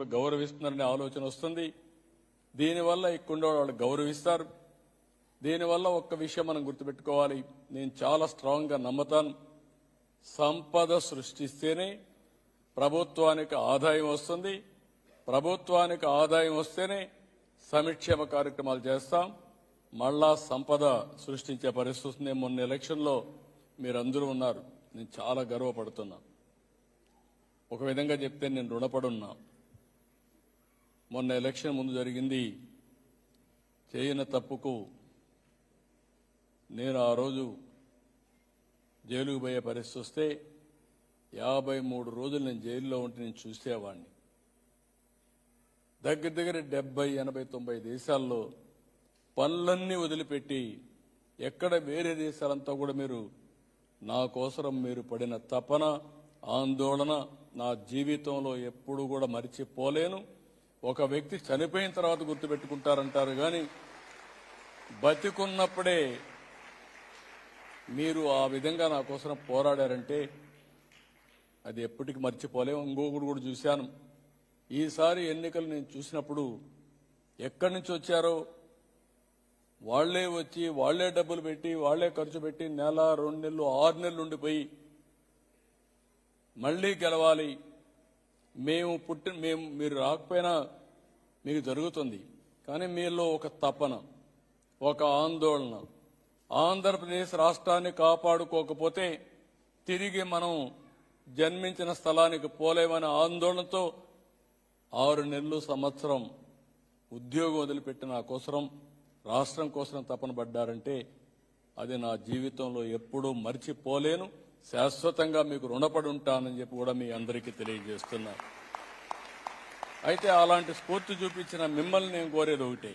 ఇప్పుడు గౌరవిస్తున్నారనే ఆలోచన వస్తుంది. దీనివల్ల ఇక్కడ వాళ్ళు గౌరవిస్తారు. దీనివల్ల ఒక్క విషయం మనం గుర్తుపెట్టుకోవాలి. నేను చాలా స్ట్రాంగ్గా నమ్ముతాను. సంపద సృష్టిస్తేనే ప్రభుత్వానికి ఆదాయం వస్తుంది. ప్రభుత్వానికి ఆదాయం వస్తేనే సంక్షేమ కార్యక్రమాలు చేస్తాం. మళ్ళా సంపద సృష్టించే పరిస్థితి వస్తుంది. మొన్న ఎలక్షన్లో మీరందరూ ఉన్నారు. నేను చాలా గర్వపడుతున్నా. ఒక విధంగా చెప్తే నేను రుణపడున్నా. మొన్న ఎలక్షన్ ముందు జరిగింది. చేయని తప్పుకు నేను ఆ రోజు జైలుకు పోయే పరిస్థితి వస్తే యాభై మూడు రోజులు నేను జైల్లో ఉంటే నేను చూసేవాడిని దగ్గర దగ్గర డెబ్బై ఎనభై తొంభై దేశాల్లో పనులన్నీ వదిలిపెట్టి ఎక్కడ వేరే దేశాలంతా కూడా మీరు నా కోసరం మీరు పడిన తపన ఆందోళన నా జీవితంలో ఎప్పుడు కూడా మరిచిపోలేను. ఒక వ్యక్తి చనిపోయిన తర్వాత గుర్తుపెట్టుకుంటారంటారు కానీ బతికున్నప్పుడే మీరు ఆ విధంగా నా కోసం పోరాడారంటే అది ఎప్పటికి మర్చిపోలేము ఇంకొకటి కూడా చూశాను. ఈసారి ఎన్నికలు నేను చూసినప్పుడు ఎక్కడి నుంచి వచ్చారో వాళ్ళే వచ్చి వాళ్ళే డబ్బులు పెట్టి వాళ్ళే ఖర్చు పెట్టి నెల రెండు నెలలు ఆరు నెలలు ఉండిపోయి మళ్ళీ గెలవాలి. మేము పుట్టిన మేము మీరు రాకపోయినా మీకు జరుగుతుంది. కానీ మీలో ఒక తపన ఒక ఆందోళన. ఆంధ్రప్రదేశ్ రాష్ట్రాన్ని కాపాడుకోకపోతే తిరిగి మనం జన్మించిన స్థలానికి పోలేమనే ఆందోళనతో ఆరు నెలలు సంవత్సరం ఉద్యోగం వదిలిపెట్టి నా కోసరం రాష్ట్రం కోసం తపన పడ్డారంటే అది నా జీవితంలో ఎప్పుడూ మర్చిపోలేను. శాశ్వతంగా మీకు రుణపడి ఉంటానని చెప్పి కూడా మీ అందరికీ తెలియజేస్తున్నాను అయితే అలాంటి స్ఫూర్తి చూపించిన మిమ్మల్ని నేను కోరేది ఒకటే.